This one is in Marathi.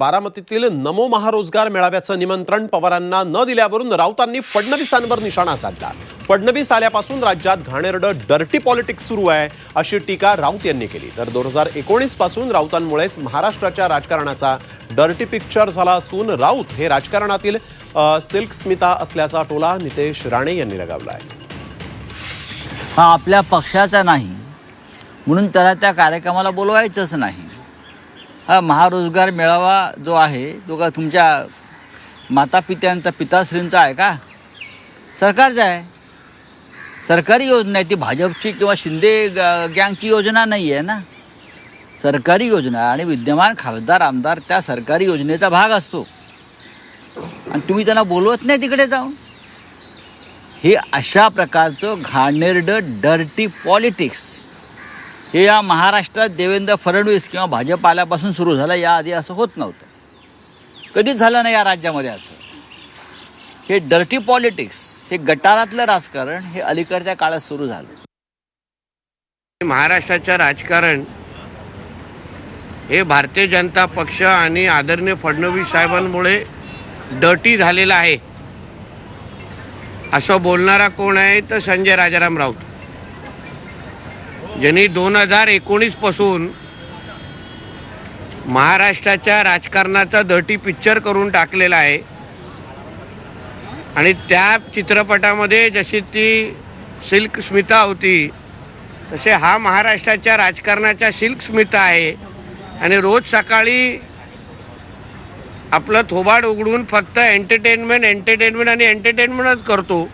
बारामतीतील नमो महारोजगार मेळाव्याचं निमंत्रण पवारांना न दिल्यावरून राऊतांनी फडणवीसांवर निशाणा साधला. फडणवीस आल्यापासून राज्यात घाणेरडं डर्टी पॉलिटिक्स सुरू आहे अशी टीका राऊत यांनी केली. तर दोन हजार एकोणीसपासून राऊतांमुळेच महाराष्ट्राच्या राजकारणाचा डर्टी पिक्चर झाला असून राऊत हे राजकारणातील सिल्क स्मिता असल्याचा टोला नितेश राणे यांनी लगावला आहे. हा आपल्या पक्षाचा नाही म्हणून त्याला त्या कार्यक्रमाला बोलवायचंच नाही. हा महारोजगार मेळावा जो आहे तो का तुमच्या मातापित्यांचा पिताश्रींचा आहे का? सरकारचा आहे. सरकारी योजना आहे ती भाजपची किंवा शिंदे ग- गँगची योजना नाही आहे ना? सरकारी योजना आणि विद्यमान खासदार आमदार त्या सरकारी योजनेचा भाग असतो. आणि तुम्ही त्यांना बोलवत नाही तिकडे जाऊन. हे अशा प्रकारचं घाणेरडं डर्टी पॉलिटिक्स हे या महाराष्ट्रात देवेंद्र फडणवीस किंवा भाजप आल्यापासून सुरू झालं याआधी असं होत नव्हतं. कधीच झालं नाही या राज्यामध्ये असं. हे डर्टी पॉलिटिक्स हे गटारातलं राजकारण हे अलीकडच्या काळात सुरू झालं. महाराष्ट्राचं राजकारण हे भारतीय जनता पक्ष आणि आदरणीय फडणवीस साहेबांमुळे डर्टी झालेलं आहे. असं बोलणारा कोण आहे तर संजय राजाराम राऊत. ज्यांनी दोन हजार एकोणीसपासून महाराष्ट्राच्या राजकारणाचा धटी पिक्चर करून टाकलेला आहे. आणि त्या चित्रपटामध्ये जशी ती सिल्क स्मिता होती तसे हा महाराष्ट्राच्या राजकारणाच्या सिल्क स्मिता आहे. आणि रोज सकाळी आपलं थोबाड उघडून फक्त एंटरटेनमेंट एंटरटेनमेंट आणि एंटरटेनमेंटच करतो.